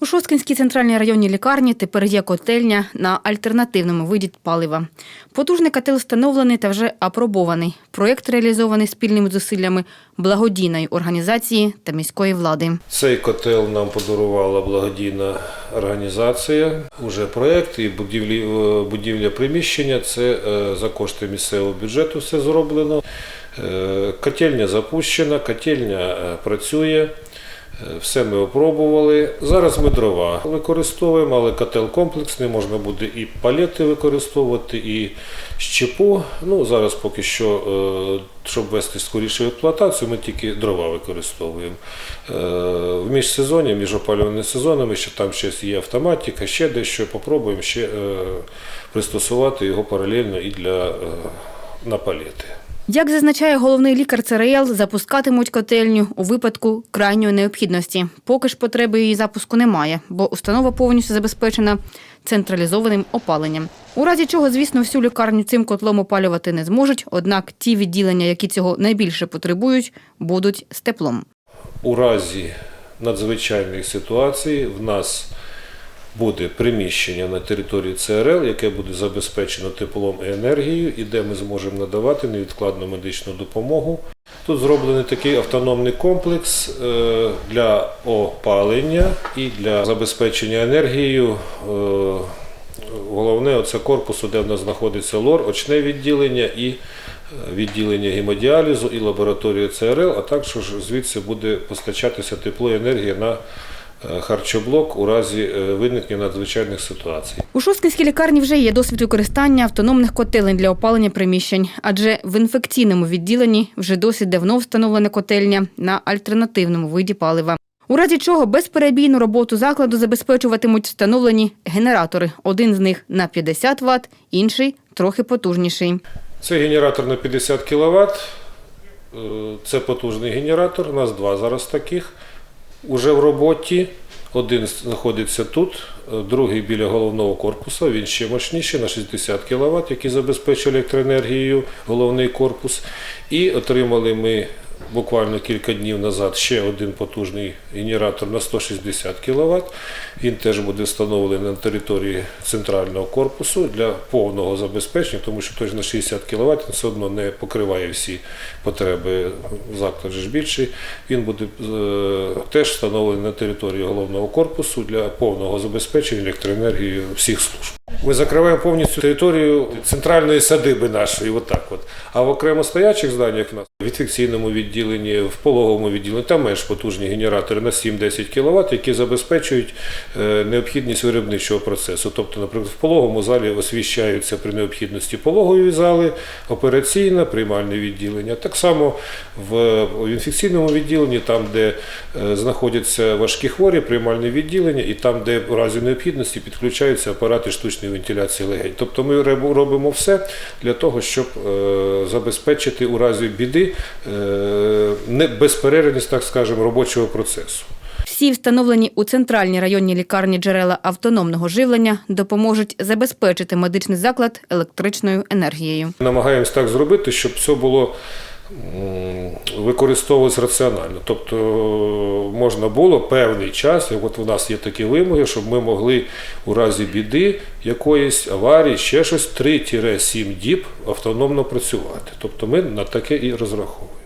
У Шосткинській центральній районній лікарні тепер є котельня на альтернативному виді палива. Потужний котел встановлений та вже апробований. Проєкт реалізований спільними зусиллями благодійної організації та міської влади. Цей котел нам подарувала благодійна організація. Уже проєкт і будівлі, е, будівля приміщення. Це е, за кошти місцевого бюджету все зроблено. Е, Котельня запущена, котельня працює. Е, Все ми опробували. Зараз ми дрова використовуємо, але котел комплексний, можна буде і палети використовувати, і щепу. Ну, зараз поки що, е, щоб вести скоріше експлуатацію, ми тільки дрова використовуємо. Е, В міжсезоні, між опалювальними сезонами, що там ще є автоматика, ще дещо попробуємо ще пристосувати його паралельно і для на палети. Як зазначає головний лікар ЦРЛ, запускатимуть котельню у випадку крайньої необхідності. Поки ж потреби її запуску немає, бо установа повністю забезпечена централізованим опаленням. У разі чого, звісно, всю лікарню цим котлом опалювати не зможуть, однак ті відділення, які цього найбільше потребують, будуть з теплом. У разі надзвичайної ситуації в нас буде приміщення на території ЦРЛ, яке буде забезпечено теплом і енергією, і де ми зможемо надавати невідкладну медичну допомогу. Тут зроблений такий автономний комплекс е, для опалення і для забезпечення енергією. е, Головне оце корпусу, де в нас знаходиться лор, очне відділення і е, відділення гемодіалізу і лабораторія ЦРЛ, а також звідси буде постачатися тепло і енергія на харчоблок у разі е, виникнення надзвичайних ситуацій. У Шосткинській лікарні вже є досвід використання автономних котелень для опалення приміщень, адже в інфекційному відділенні вже досить давно встановлена котельня на альтернативному виді палива. У разі чого безперебійну роботу закладу забезпечуватимуть встановлені генератори. Один з них на 50 Вт, інший трохи потужніший. Це генератор на 50 кВт. Це потужний генератор. У нас два зараз таких уже в роботі. Один знаходиться тут, другий біля головного корпусу. Він ще мощніший на 60 кВт, який забезпечує електроенергією головний корпус. І отримали ми буквально кілька днів назад ще один потужний генератор на 160 кВт. Він теж буде встановлений на території центрального корпусу для повного забезпечення, тому що той на 60 кВт він все одно не покриває всі потреби. Заклад ж більший. Він буде е, теж встановлений на території головного корпусу для повного забезпечення електроенергією всіх служб. Ми закриваємо повністю територію центральної садиби нашої, отак от. А в окремо стоячих зданнях нас в інфекційному відділенні, в пологовому відділенні там менш потужні генератори на 7-10 кВт, які забезпечують е, необхідність виробничого процесу. Тобто, наприклад, в пологовому залі освіщаються при необхідності пологові зали, операційна, приймальне відділення. Так само в, в інфекційному відділенні, там, де е, знаходяться важкі хворі, приймальне відділення, і там, де в разі необхідності підключаються апарати штучної вентиляції легень. Тобто ми робимо все для того, щоб е, забезпечити у разі біди е, безперервність, так скажемо, робочого процесу. Всі встановлені у центральній районній лікарні джерела автономного живлення допоможуть забезпечити медичний заклад електричною енергією. Намагаємось так зробити, щоб все було використовувалось раціонально. Тобто можна було певний час, як от у нас є такі вимоги, щоб ми могли у разі біди, якоїсь аварії, ще щось 3-7 діб автономно працювати. Тобто ми на таке і розраховуємо.